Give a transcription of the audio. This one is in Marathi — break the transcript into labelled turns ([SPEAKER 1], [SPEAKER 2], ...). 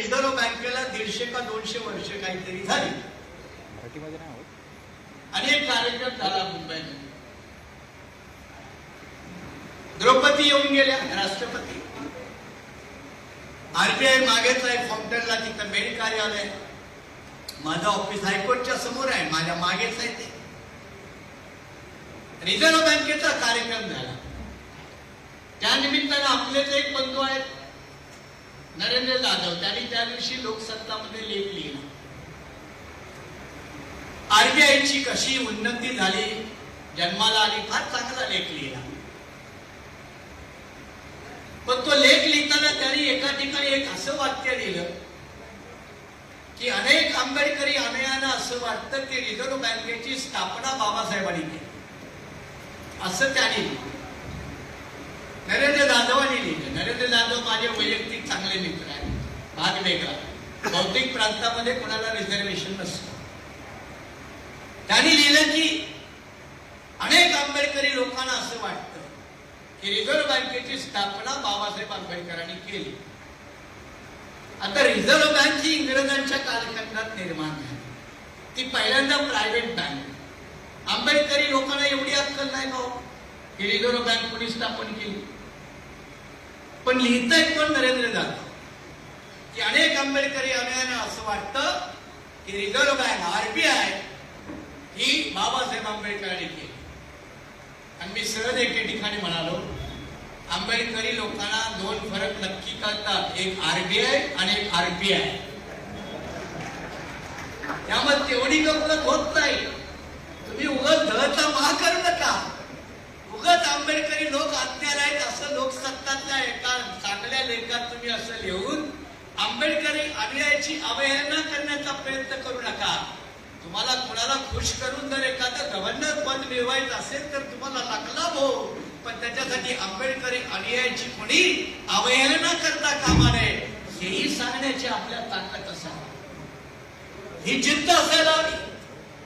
[SPEAKER 1] रिझर्व्ह बँकेला दीडशे का दोनशे वर्ष काहीतरी झाली. अनेक कार्यक्रम झाला मुंबईमध्ये. द्रौपदी येऊन गेल्या राष्ट्रपती. आरबीआय मागेच आहे फाउंटनला तिथं मेन कार्यालय. माझं ऑफिस हायकोर्टच्या समोर आहे माझ्या मागेच आहे ते. रिझर्व्ह बँकेचा कार्यक्रम झाला. त्या निमित्तानं आपलेच एक बंधू आहेत नरेंद्र जाधव त्यांनी त्या दिवशी लोकसत्तामध्ये लेख लिहिला. आरबीआयची कशी उन्नती झाली जन्माला आली फार चांगला लेख लिहिला. पण तो लेख लिहिताना त्यांनी एका ठिकाणी एक असं वाक्य लिहिलं की अनेक आंबेडकरी अनयानं असं वाटतं की रिझर्व्ह बँकेची स्थापना बाबासाहेबांनी केली. असं त्यांनी लिहिलं. नरेंद्र जाधवांनी लिहिलं नरेंद्र जाधव माझे चांगले मित्र आहेत. भाग वेगळा. भौतिक प्रांतामध्ये कोणाला रिझर्वेशन नसतं. त्यांनी लिहिलं की अनेक आंबेडकरी लोकांना असं वाटतं की रिझर्व्ह बँकेची स्थापना बाबासाहेब आंबेडकरांनी केली. आता रिझर्व्ह बँक ही इंग्रजांच्या कालखंडात निर्माण झाली. ती पहिल्यांदा प्रायव्हेट बँक आंबेडकरी लोकांना एवढी अक्कल नाही भाऊ हो, की रिझर्व्ह बँक कोणी स्थापन केली? पण लिहितंय पण नरेंद्र गांधी की अनेक आंबेडकरी अनुयायांना असं वाटतं की रिझर्व्ह बँक आरबीआय ही बाबासाहेब आंबेडकरांनी केली. आणि मी सहज एके ठिकाणी म्हणालो आंबेडकरी लोकांना दोन फरक नक्की कळतात एक आरबीआय आणि एक आरबीआय त्यामध्ये तेवढी गफलत होत नाही. तुम्ही उगत धळता मा करू नका. उगत आंबेडकरी लोक आज्ञा आहेत असं लोकसत्तातल्या एका चांगल्या लेखात तुम्ही असं लिहून आंबेडकरी अनुयायाची अवहेलना करण्याचा प्रयत्न करू नका. तुम्हाला कुणाला खुश करून जर एखादं गव्हर्नर पद मिळवायचं असेल तर तुम्हाला लागला हो पण त्याच्यासाठी आंबेडकरी अनुयायाची कोणी अवहेलना करता कामा नये. हेही सांगण्याची आपल्या ताकद असावी. ही जिद्द असायला हवी.